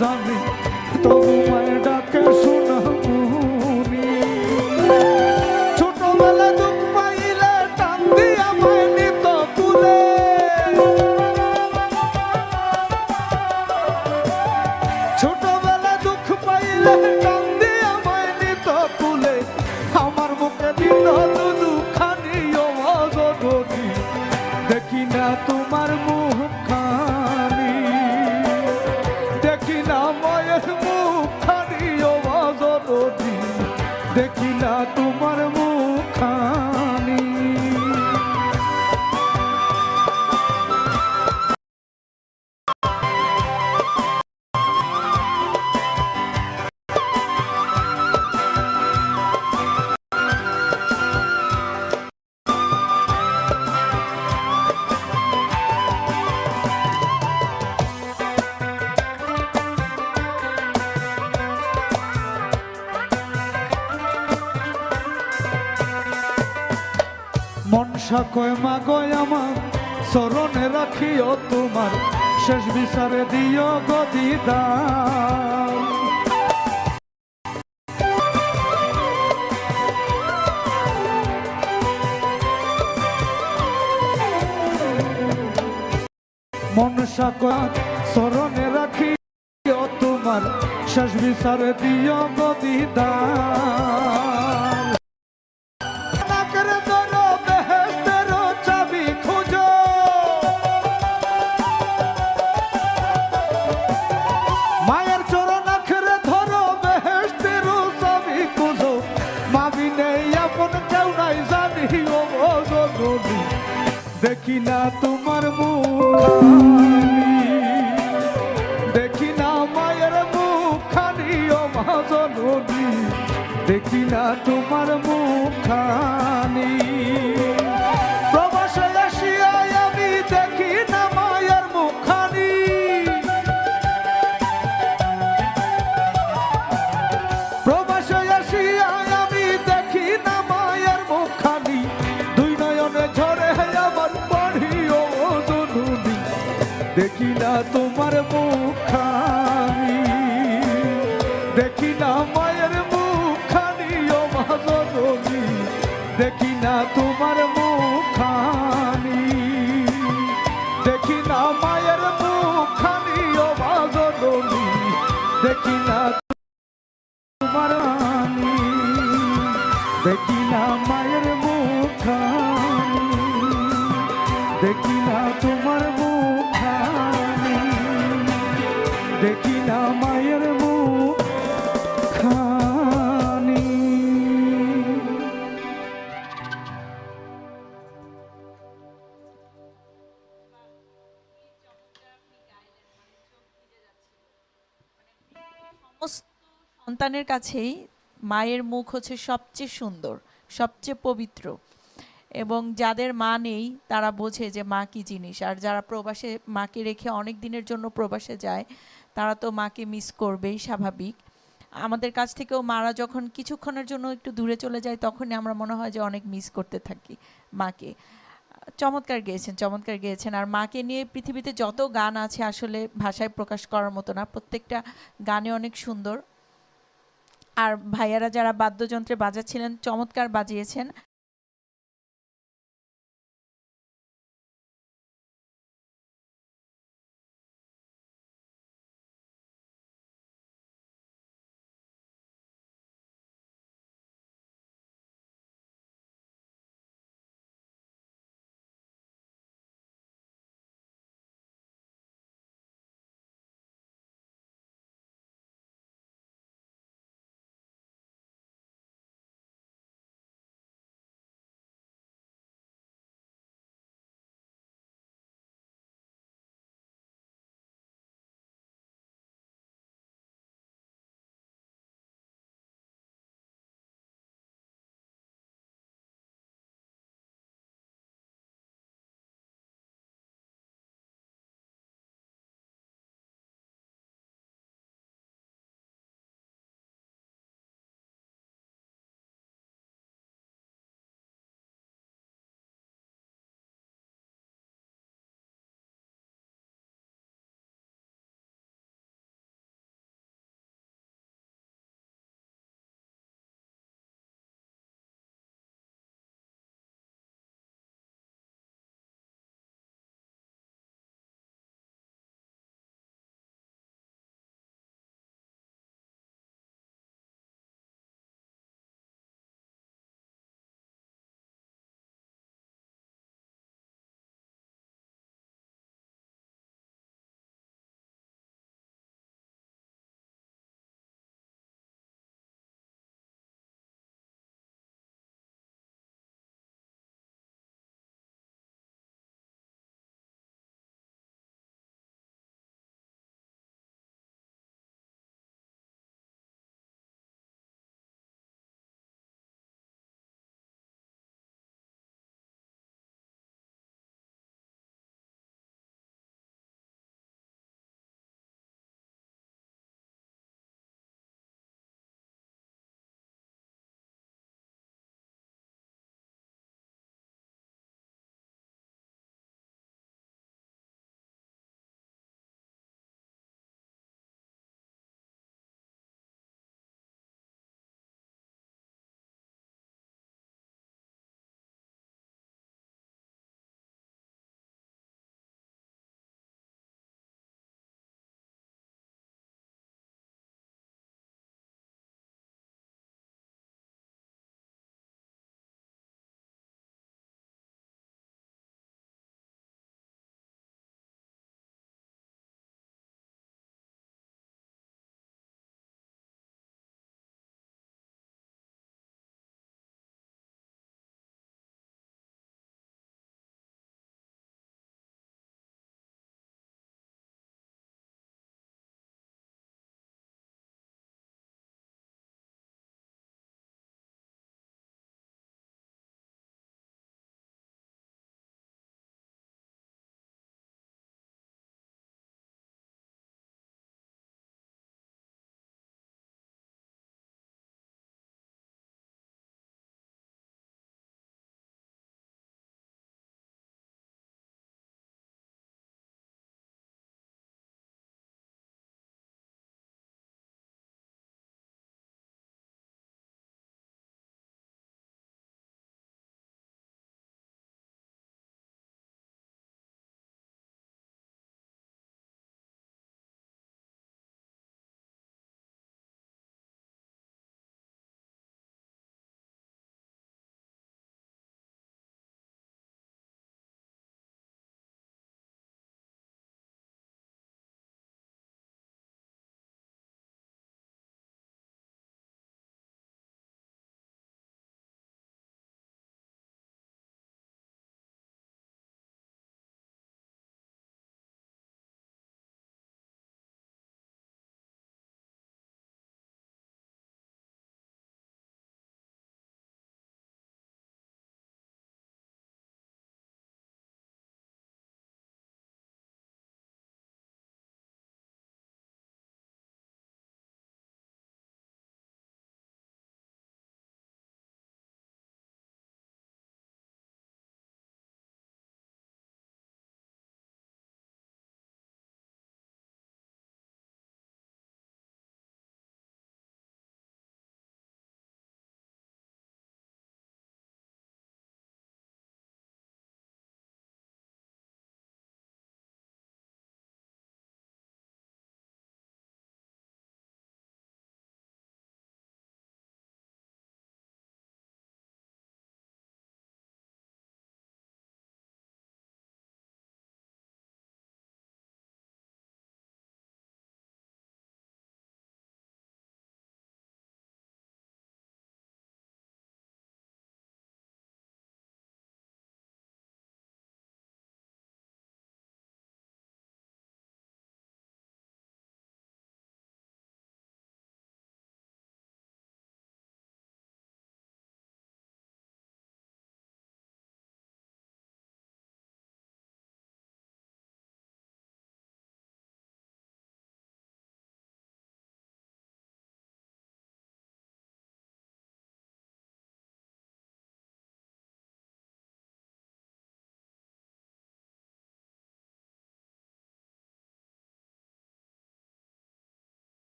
জানি তবু মায়ের ডাকে শোনাবুনি ছোটবেলা তোমার মনসা কয় মা গয় আমার, চরণে রাখিও তোমার, শেষ বিচারে দিও গদিদার মনসা কয় চরণে রাখিও তোমার, শেষ বিচারে দিও গদিদার দেখি না তোমার মুখানি দেখি না মায়ের মুখানি ও মহাজনী দেখি না তোমার মুখানি দেখি না মায়ের মুখানি ও মহাজনী। দেখি না তোমার মুখানি সমস্ত সন্তানের কাছেই মায়ের মুখ হচ্ছে সবচেয়ে সুন্দর, সবচেয়ে পবিত্র। এবং যাদের মা নেই, তারা বোঝে যে মা কি জিনিস। আর যারা প্রবাসে মাকে রেখে অনেক দিনের জন্য প্রবাসে যায়, তারা তো মাকে মিস করবেই স্বাভাবিক। আমাদের কাছ থেকেও মারা যখন কিছুক্ষণের জন্য একটু দূরে চলে যায়, তখনই আমরা মনে হয় যে অনেক মিস করতে থাকি মাকে। চমৎকার গেয়েছেন চমৎকার গেয়েছেন। আর মাকে নিয়ে পৃথিবীতে যত গান আছে আসলে ভাষায় প্রকাশ করার মতো না, প্রত্যেকটা গানে অনেক সুন্দর। আর ভাইয়ারা যারা বাদ্যযন্ত্রে বাজাচ্ছিলেন, চমৎকার বাজিয়েছেন।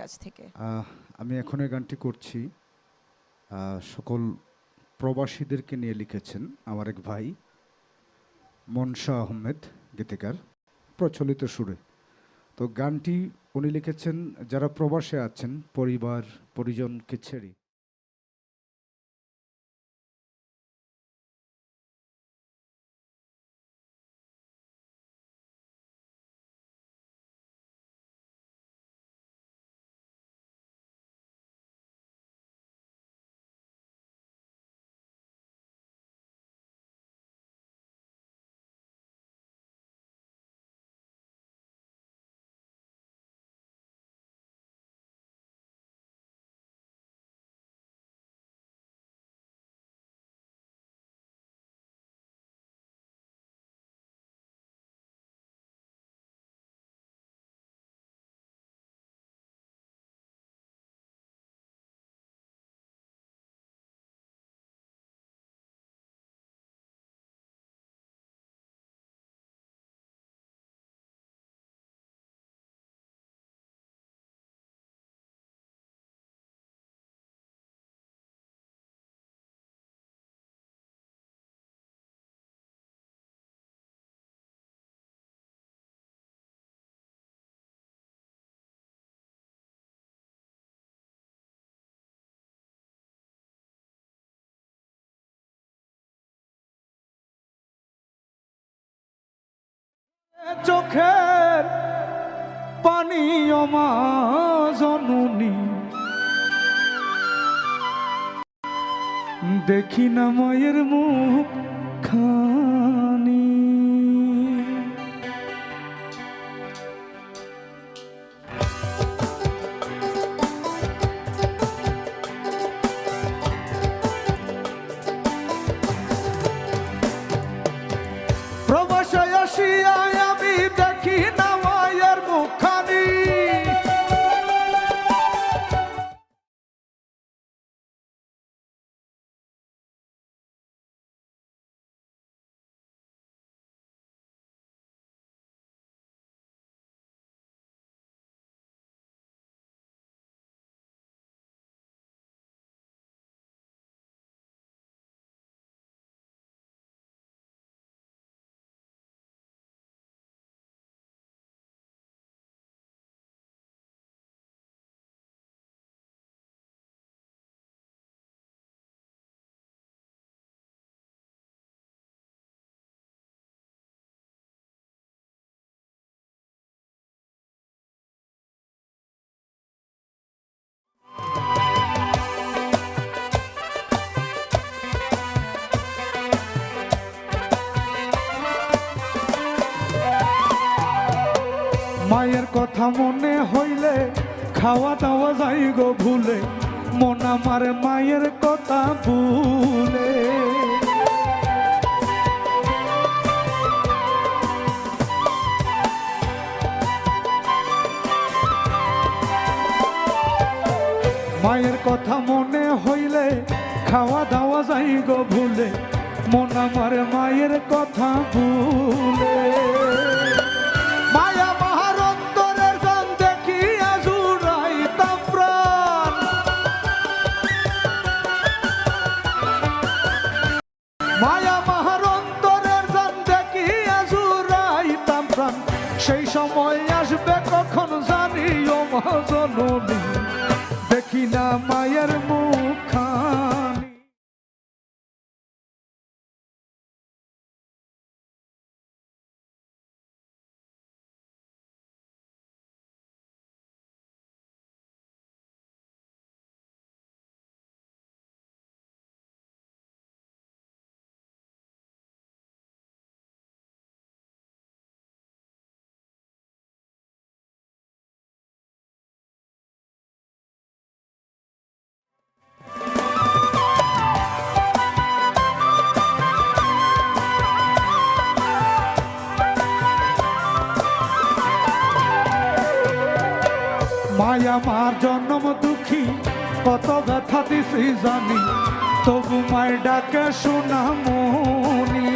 কাছ থেকে। আমি এখন এই গানটি করছি। সকল প্রবাসীদেরকে নিয়ে লিখেছেন আমার এক ভাই, মনসা আহমেদ, গীতিকার, প্রচলিত সুরে। তো গানটি উনি লিখেছেন, যারা প্রবাসে আছেন, পরিবার, পরিজনকে ছেড়ে। চোখের পানি অমা দেখি না মায়ের মুখ খানি কথা মনে হইলে খাওয়া দাওয়া যাই গো ভুলে। মন আমার মায়ের কথা ভুলে। মায়ের কথা মনে হইলে খাওয়া দাওয়া যাই গো ভুলে। মন আমার মায়ের কথা ভুলে। ও আমার জন্ম দুঃখী, কত ব্যথা দিছি জানি, তবু মায়ের ডাকে শোনা মনি।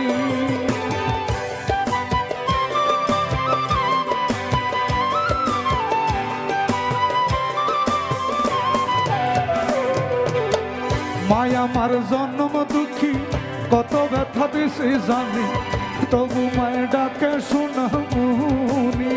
মায়া আমার জন্ম দুঃখী, কত ব্যথা দিছি জানি, তবু মায়ের ডাকে শোনা মনি।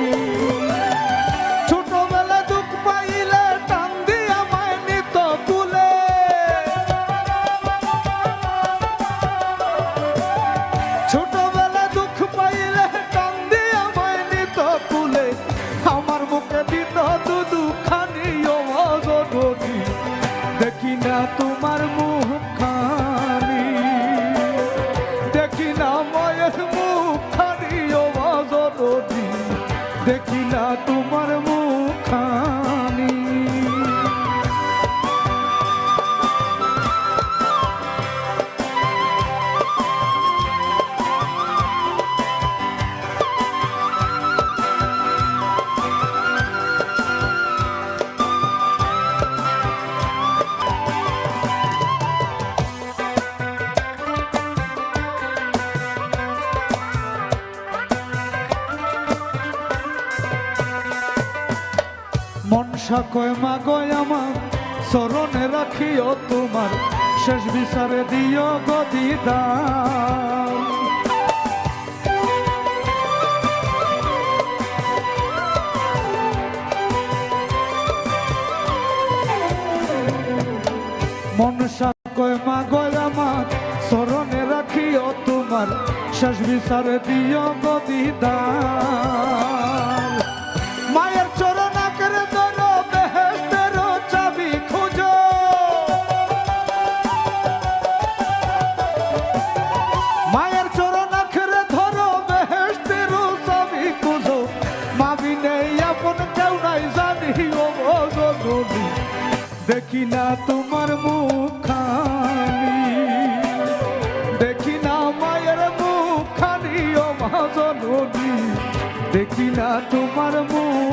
মনসা কয়, মা গয় আমার চরণে রাখিও তোমার, শেষ বিচারে দিও গদিদার মনসা কয়, মা গয় আমার চরণে রাখিও তোমার, শেষ বিচারে দিও গদিদার তোমার মুখানি দেখি না মায়ের মুখানি ও মহাজনী দেখি না তোমার মুখানি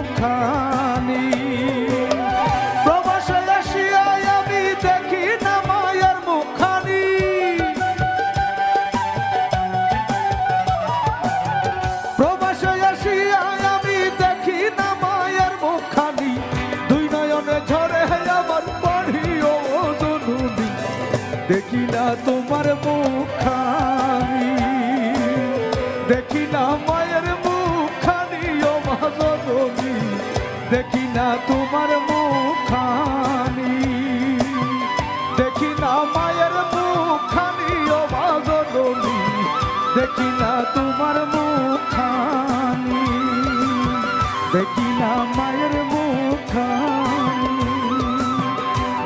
দেখি না মায়ের মুখানি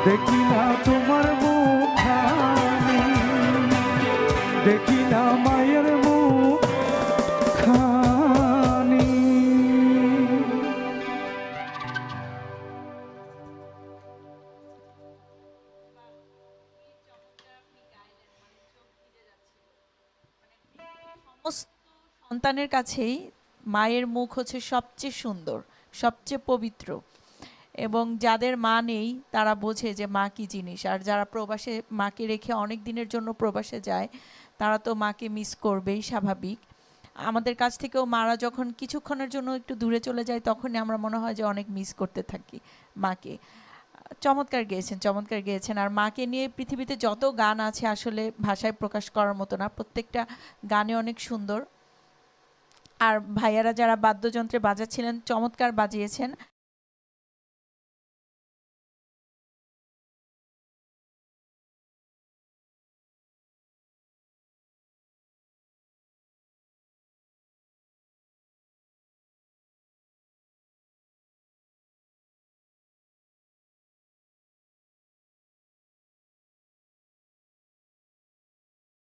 দেখিনা তোমার মুখানি দেখিনা মায়ের মুখানি সন্তানের কাছেই মায়ের মুখ হচ্ছে সবচেয়ে সুন্দর, সবচেয়ে পবিত্র। এবং যাদের মা নেই, তারা বোঝে যে মা কি জিনিস। আর যারা প্রবাসে মাকে রেখে অনেক দিনের জন্য প্রবাসে যায়, তারা তো মাকে মিস করবেই স্বাভাবিক। আমাদের কাছ থেকেও মারা যখন কিছুক্ষণের জন্য একটু দূরে চলে যায়, তখনই আমরা মনে হয় যে অনেক মিস করতে থাকি মাকে। চমৎকার গেয়েছেন চমৎকার গেয়েছেন। আর মাকে নিয়ে পৃথিবীতে যত গান আছে, আসলে ভাষায় প্রকাশ করার মতো না। প্রত্যেকটা গানে অনেক সুন্দর। আর ভাইয়ারা যারা বাদ্যযন্ত্রে বাজাচ্ছিলেন চমৎকার বাজিয়েছেন।